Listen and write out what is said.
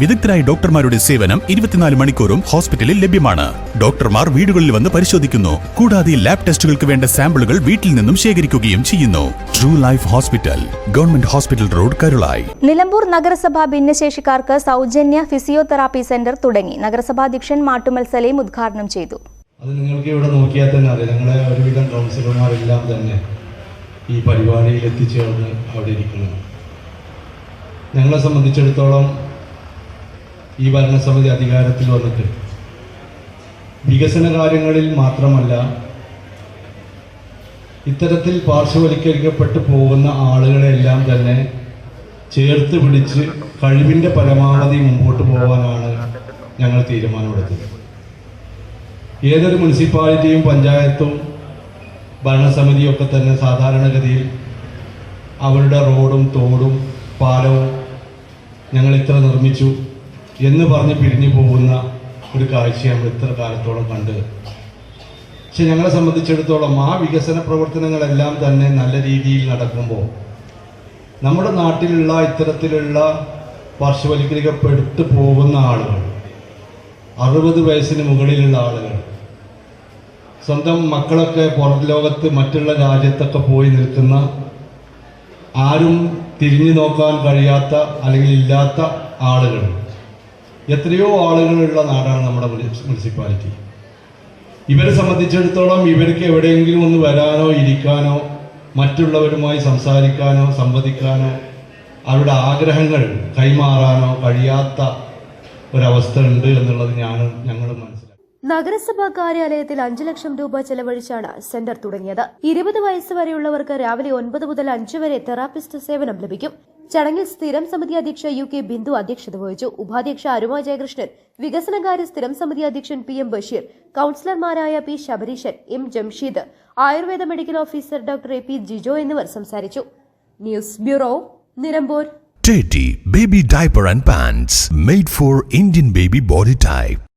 വിദഗ്ധരായ ഡോക്ടർമാരുടെ സേവനം ഇരുപത്തിനാല് മണിക്കൂറും ഹോസ്പിറ്റലിൽ ലഭ്യമാണ്. ഡോക്ടർമാർ വീടുകളിൽ വന്ന് പരിശോധിക്കുന്നു. കൂടാതെ ലാബ് ടെസ്റ്റുകൾക്ക് വേണ്ട സാമ്പിളുകൾ വീട്ടിൽ നിന്നും ശേഖരിക്കുകയും ചെയ്യുന്നു. True Life Hospital government hospital road Karulai Nilambur നഗരസഭ ഭിന്നശേഷിക്കാർക്ക് സൗജന്യ ഫിസിയോതെറാപ്പി സെന്റർ തുടങ്ങി. നഗരസഭാധ്യക്ഷൻ മാട്ടുമൽ സലീം ഉദ്ഘാടനം ചെയ്തു. അത് നിങ്ങൾക്ക് ഇവിടെ നോക്കിയാൽ തന്നെ അറിയാം. ഞങ്ങളെ ഒരുവിധം കൗൺസിലർമാരെല്ലാം തന്നെ ഈ പരിപാടിയിൽ എത്തിച്ചേർന്ന് അവിടെ ഇരിക്കുന്നു ഞങ്ങളെ സംബന്ധിച്ചിടത്തോളം ഈ ഭരണസമിതി അധികാരത്തിൽ വന്നിട്ട്. വികസന കാര്യങ്ങളിൽ മാത്രമല്ല ഇത്തരത്തിൽ പാർശ്വവൽക്കരിക്കപ്പെട്ടു പോകുന്ന ആളുകളെല്ലാം തന്നെ ചേർത്ത് പിടിച്ച് കഴിവിന്റെ പരമാവധി മുമ്പോട്ട് പോകാനാണ് ഞങ്ങൾ തീരുമാനമെടുത്തത്. ഏതൊരു മുനിസിപ്പാലിറ്റിയും പഞ്ചായത്തും ഭരണസമിതിയും ഒക്കെ തന്നെ സാധാരണഗതിയിൽ അവരുടെ റോഡും തോടും പാലവും ഞങ്ങൾ ഇത്ര നിർമ്മിച്ചു. എന്ന് പറഞ്ഞ് പിരിഞ്ഞു പോകുന്ന ഒരു കാഴ്ചയാണ് നമ്മൾ ഇത്ര കാലത്തോളം കണ്ടത് പക്ഷെ ഞങ്ങളെ സംബന്ധിച്ചിടത്തോളം ആ വികസന പ്രവർത്തനങ്ങളെല്ലാം തന്നെ നല്ല രീതിയിൽ നടക്കുമ്പോൾ നമ്മുടെ നാട്ടിലുള്ള ഇത്തരത്തിലുള്ള പാർശ്വവൽക്കരിക്കപ്പെട്ടു പോകുന്ന ആളുകൾ അറുപത് വയസ്സിന് മുകളിലുള്ള ആളുകൾ സ്വന്തം മക്കളൊക്കെ പുറം ലോകത്ത് മറ്റുള്ള രാജ്യത്തൊക്കെ പോയി നിൽക്കുന്ന ആരും തിരിഞ്ഞു നോക്കാൻ കഴിയാത്ത അല്ലെങ്കിൽ ഇല്ലാത്ത ആളുകൾ എത്രയോ ആളുകളുള്ള നാടാണ് നമ്മുടെ മുനിസിപ്പാലിറ്റി. ഇവരെ സംബന്ധിച്ചിടത്തോളം ഇവർക്ക് എവിടെയെങ്കിലും ഒന്ന് വരാനോ ഇരിക്കാനോ മറ്റുള്ളവരുമായി സംസാരിക്കാനോ സംവദിക്കാനോ അവരുടെ ആഗ്രഹങ്ങൾ കൈമാറാനോ കഴിയാത്ത ഒരവസ്ഥ ഉണ്ട് എന്നുള്ളത് ഞാനും മനസ്സിലാക്കി. നഗരസഭാ കാര്യാലയത്തിൽ അഞ്ചു ലക്ഷം രൂപ ചെലവഴിച്ചാണ് സെന്റർ തുടങ്ങിയത്. ഇരുപത് വയസ്സ് വരെയുള്ളവർക്ക് രാവിലെ ഒൻപത് മുതൽ അഞ്ച് വരെ തെറാപ്പിസ്റ്റ് സേവനം ലഭിക്കും. ചടങ്ങിൽ സ്ഥിരം സമിതി അധ്യക്ഷ യു കെ ബിന്ദു അധ്യക്ഷത വഹിച്ചു. ഉപാധ്യക്ഷ അരുമ ജയകൃഷ്ണൻ വികസനകാര്യ സ്ഥിരം സമിതി അധ്യക്ഷൻ P M Basheer കൌൺസിലർമാരായ P Sabareeshan M Jamsheed Ayurveda medical officer doctor A P Jijo എന്നിവർ സംസാരിച്ചു. News bureau Nilambur. Teddy Baby and Pants made for Indian baby body type.